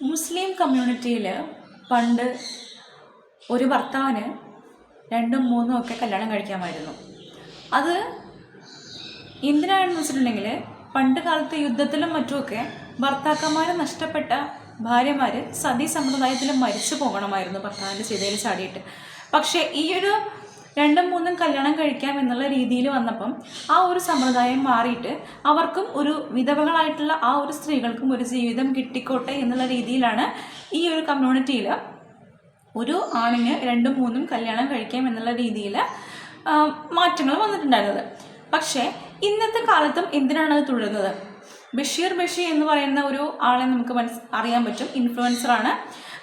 മുസ്ലിം കമ്മ്യൂണിറ്റിയിൽ പണ്ട് ഒരു ഭർത്താവിന് രണ്ടും മൂന്നും ഒക്കെ കല്യാണം കഴിക്കാമായിരുന്നു. അത് എന്തിനാണെന്ന് വെച്ചിട്ടുണ്ടെങ്കിൽ പണ്ട് കാലത്ത് യുദ്ധത്തിലും മറ്റുമൊക്കെ ഭർത്താക്കന്മാർ നഷ്ടപ്പെട്ട ഭാര്യമാർ സതി സമ്പ്രദായത്തിൽ മരിച്ചു പോകണമായിരുന്നു ഭർത്താവിന്റെ ചിതയിൽ ചാടിയിട്ട്. പക്ഷേ ഈ ഒരു രണ്ടും മൂന്നും കല്യാണം കഴിക്കാം എന്നുള്ള രീതിയിൽ വന്നപ്പം ആ ഒരു സമ്പ്രദായം മാറിയിട്ട് അവർക്കും ഒരു വിധവകളായിട്ടുള്ള ആ ഒരു സ്ത്രീകൾക്കും ഒരു ജീവിതം കിട്ടിക്കോട്ടെ എന്നുള്ള രീതിയിലാണ് ഈ ഒരു കമ്മ്യൂണിറ്റിയിൽ ഒരു ആണിന് രണ്ടും മൂന്നും കല്യാണം കഴിക്കാം എന്നുള്ള രീതിയിൽ മാറ്റങ്ങൾ വന്നിട്ടുണ്ടായിരുന്നത്. പക്ഷേ ഇന്നത്തെ കാലത്തും എന്തിനാണ് അത് തുടരുന്നത്? ബഷീർ ബഷി എന്ന് പറയുന്ന ഒരു ആളെ നമുക്ക് മനസ് അറിയാൻ പറ്റും. ഇൻഫ്ലുവൻസറാണ്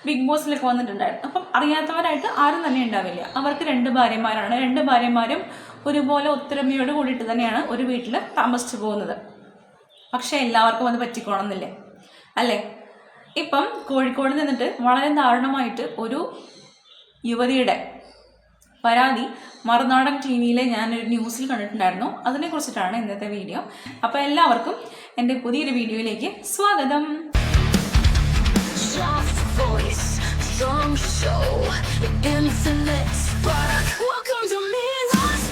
ബിഗ് ബോസിലൊക്കെ വന്നിട്ടുണ്ടായിരുന്നു. അപ്പം അറിയാത്തവരായിട്ട് ആരും തന്നെ ഉണ്ടാവില്ല. അവർക്ക് രണ്ട് ഭാര്യമാരാണ്. രണ്ട് ഭാര്യമാരും ഒരുപോലെ ഒത്തൊരുമയോട് കൂടിയിട്ട് തന്നെയാണ് ഒരു വീട്ടിൽ താമസിച്ചു പോകുന്നത്. പക്ഷേ എല്ലാവർക്കും അത് പറ്റിക്കോണമെന്നില്ലേ അല്ലേ? ഇപ്പം കോഴിക്കോട് നിന്നിട്ട് വളരെ ദാരുണമായിട്ട് ഒരു യുവതിയുടെ പരാതി മറുനാടൻ ടി വിയിലെ ഞാനൊരു ന്യൂസിൽ കണ്ടിട്ടുണ്ടായിരുന്നു. അതിനെക്കുറിച്ചിട്ടാണ് ഇന്നത്തെ വീഡിയോ. അപ്പോൾ എല്ലാവർക്കും എന്റെ പുതിയൊരു വീഡിയോയിലേക്ക് സ്വാഗതം. Voice, strong show, infinite spark. Welcome to Midnight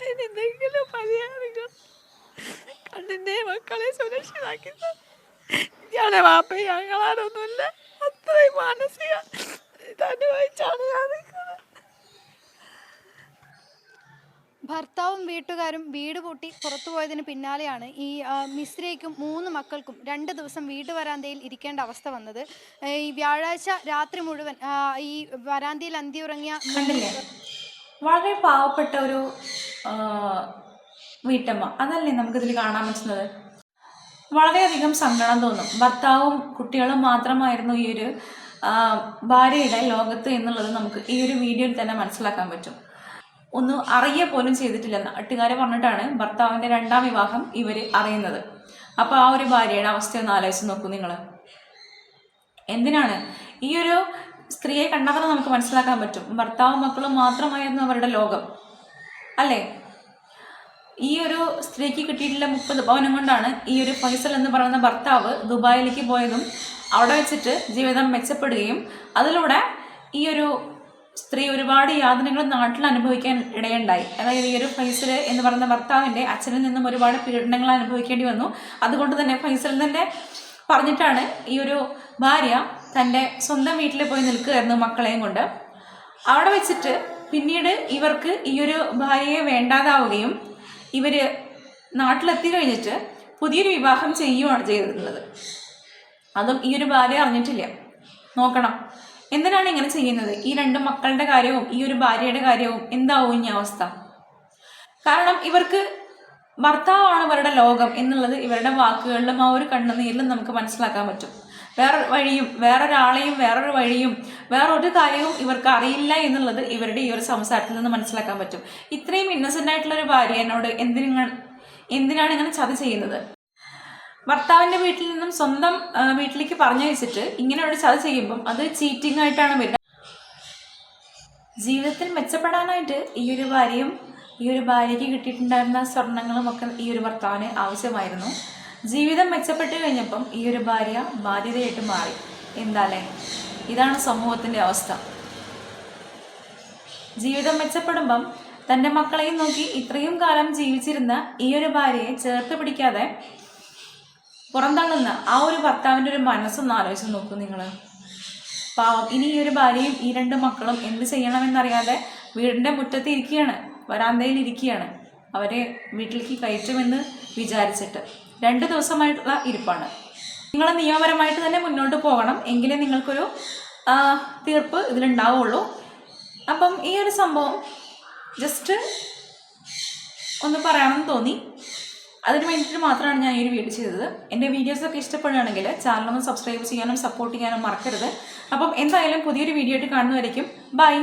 എന്തെങ്കിലും പരിഹാരങ്ങൾ കണ്ണിന്റെ മക്കളെ സുരക്ഷിതാക്കി ഞങ്ങളുടെ വാപ്പ ഞങ്ങളാണൊന്നുമില്ല അത്രയും മാനസിക ഇതനുഭവിച്ചാണ് ഞാൻ നിൽക്കുന്നത് ഭർത്താവും വീട്ടുകാരും വീട് പൂട്ടി പുറത്തുപോയതിന് പിന്നാലെയാണ് ഈ മിശ്രയ്ക്കും മൂന്ന് മക്കൾക്കും രണ്ട് ദിവസം വീട്ടു വരാന്തയിൽ ഇരിക്കേണ്ട അവസ്ഥ വന്നത്. ഈ വ്യാഴാഴ്ച രാത്രി മുഴുവൻ ഈ വരാന്തയിൽ അന്തിയുറങ്ങിയ ഉറങ്ങിയ വളരെ പാവപ്പെട്ട ഒരു വീട്ടമ്മ. അതല്ലേ നമുക്കിതിൽ കാണാൻ പറ്റുന്നത്? വളരെയധികം സങ്കടം തോന്നും. ഭർത്താവും കുട്ടികളും മാത്രമായിരുന്നു ഈ ഒരു ഭാര്യയുടെ ലോകത്ത് എന്നുള്ളത് നമുക്ക് ഈ ഒരു വീഡിയോയിൽ തന്നെ മനസ്സിലാക്കാൻ പറ്റും. ഒന്നും അറിയ പോലും ചെയ്തിട്ടില്ല നാട്ടുകാരെ പറഞ്ഞിട്ടാണ് ഭർത്താവിന്റെ രണ്ടാം വിവാഹം ഇവർ അറിയുന്നത്. അപ്പോൾ ആ ഒരു ഭാര്യയുടെ അവസ്ഥ ഒന്ന് ആലോചിച്ച് നോക്കൂ നിങ്ങൾ എന്തിനാണ്? ഈ ഒരു സ്ത്രീയെ കണ്ടാൽ നമുക്ക് മനസ്സിലാക്കാൻ പറ്റും. ഭർത്താവും മക്കളും മാത്രമായിരുന്നു അവരുടെ ലോകം. അല്ലേ? ഈ ഒരു സ്ത്രീക്ക് കിട്ടിയിട്ടുള്ള മുപ്പത് പവനം കൊണ്ടാണ് ഈ ഒരു ഫൈസൽ എന്ന് പറയുന്ന ഭർത്താവ് ദുബായിലേക്ക് പോയതും അവിടെ വെച്ചിട്ട് ജീവിതം മെച്ചപ്പെടുകയും അതിലൂടെ ഈ ഒരു സ്ത്രീ ഒരുപാട് യാതനകൾ നാട്ടിൽ അനുഭവിക്കാൻ ഇടയുണ്ടായി. അതായത് ഈ ഒരു ഫൈസൽ എന്ന് പറയുന്ന ഭർത്താവിന്റെ അച്ഛനിൽ നിന്നും ഒരുപാട് പീഡനങ്ങൾ അനുഭവിക്കേണ്ടി വന്നു. അതുകൊണ്ട് തന്നെ ഫൈസൽ തന്നെ പറഞ്ഞിട്ടാണ് ഈ ഒരു ഭാര്യ തന്റെ സ്വന്തം വീട്ടിൽ പോയി നിൽക്കുകയായിരുന്നു മക്കളെയും കൊണ്ട്. അവിടെ വെച്ചിട്ട് പിന്നീട് ഇവർക്ക് ഈ ഒരു ഭാര്യയെ വേണ്ടാതാവുകയും ഇവർ നാട്ടിലെത്തി കഴിഞ്ഞിട്ട് പുതിയൊരു വിവാഹം ചെയ്യുകയാണ് ചെയ്തിട്ടുള്ളത് അതും ഈ ഒരു ഭാര്യ അറിഞ്ഞിട്ടില്ല. നോക്കണം. എന്തിനാണ് ഇങ്ങനെ ചെയ്യുന്നത്? ഈ രണ്ട് മക്കളുടെ കാര്യവും ഈ ഒരു ഭാര്യയുടെ കാര്യവും എന്താവും ഇനി അവസ്ഥ? കാരണം ഇവർക്ക് ഭർത്താവാണ് ഇവരുടെ ലോകം എന്നുള്ളത് ഇവരുടെ വാക്കുകളിലും ആ ഒരു കണ്ണുനീരിലും നമുക്ക് മനസ്സിലാക്കാൻ പറ്റും. വേറെ വഴിയും വേറൊരാളെയും വേറൊരു വഴിയും വേറൊരു കാര്യവും ഇവർക്ക് അറിയില്ല എന്നുള്ളത് ഇവരുടെ ഈ ഒരു സംസാരത്തിൽ നിന്ന് മനസ്സിലാക്കാൻ പറ്റും. ഇത്രയും ഇന്നസെന്റ് ആയിട്ടുള്ള ഒരു എന്നോട് എന്തിനാ എന്തിനാണ് ഇങ്ങനെ ചതി ചെയ്യുന്നത്? ഭർത്താവിന്റെ വീട്ടിൽ നിന്നും സ്വന്തം വീട്ടിലേക്ക് വീട്ടിലേക്ക് പറഞ്ഞയച്ചിട്ട് ഇങ്ങനെ ഒരു ചതി ചെയ്യുമ്പം അത് ചീറ്റിംഗ് ആയിട്ടാണ് വരുന്നത്. ജീവിതത്തിൽ മെച്ചപ്പെടാനായിട്ട് ഈ ഒരു ഭാര്യയും ഈ ഒരു ഭാര്യയ്ക്ക് കിട്ടിയിട്ടുണ്ടായിരുന്ന സ്വർണങ്ങളും ഒക്കെ ഈ ഒരു ഭർത്താവിന് ആവശ്യമായിരുന്നു. ജീവിതം മെച്ചപ്പെട്ട് കഴിഞ്ഞപ്പം ഈ ഒരു ഭാര്യ ബാധ്യതയായിട്ട് മാറി. എന്താല്ലേ ഇതാണ് സമൂഹത്തിന്റെ അവസ്ഥ. ജീവിതം മെച്ചപ്പെടുമ്പം തന്റെ മക്കളെയും നോക്കി ഇത്രയും കാലം ജീവിച്ചിരുന്ന ഈ ഒരു ഭാര്യയെ ചേർത്ത് പിടിക്കാതെ പുറന്തള്ളുന്ന ആ ഒരു ഭർത്താവിന്റെ ഒരു മനസ്സൊന്ന് ആലോചിച്ച് നോക്കൂ നിങ്ങൾ പാവം ഇനി ഈ ഒരു ഭാര്യയും ഈ രണ്ട് മക്കളും എന്ത് ചെയ്യണമെന്നറിയാതെ വീടിന്റെ മുറ്റത്ത് ഇരിക്കുകയാണ് വരാന്തയിൽ ഇരിക്കുകയാണ്. അവരെ വീട്ടിലേക്ക് കയറ്റുമെന്ന് വിചാരിച്ചിട്ട് രണ്ട് ദിവസമായിട്ടുള്ള ഇരിപ്പാണ്. നിങ്ങൾ നിയമപരമായിട്ട് തന്നെ മുന്നോട്ട് പോകണം എങ്കിലേ നിങ്ങൾക്കൊരു തീർപ്പ് ഇതിലുണ്ടാവുള്ളൂ. അപ്പം ഈ ഒരു സംഭവം ജസ്റ്റ് ഒന്ന് പറയണമെന്ന് തോന്നി. അതിന് വേണ്ടിയിട്ട് മാത്രമാണ് ഞാൻ ഈ ഒരു വീഡിയോ ചെയ്തത്. എന്റെ വീഡിയോസൊക്കെ ഇഷ്ടപ്പെടുകയാണെങ്കിൽ ചാനലൊന്ന് സബ്സ്ക്രൈബ് ചെയ്യാനും സപ്പോർട്ട് ചെയ്യാനും മറക്കരുത്. അപ്പം എന്തായാലും പുതിയൊരു വീഡിയോ ആയിട്ട് കാണുന്നതായിരിക്കും ബൈ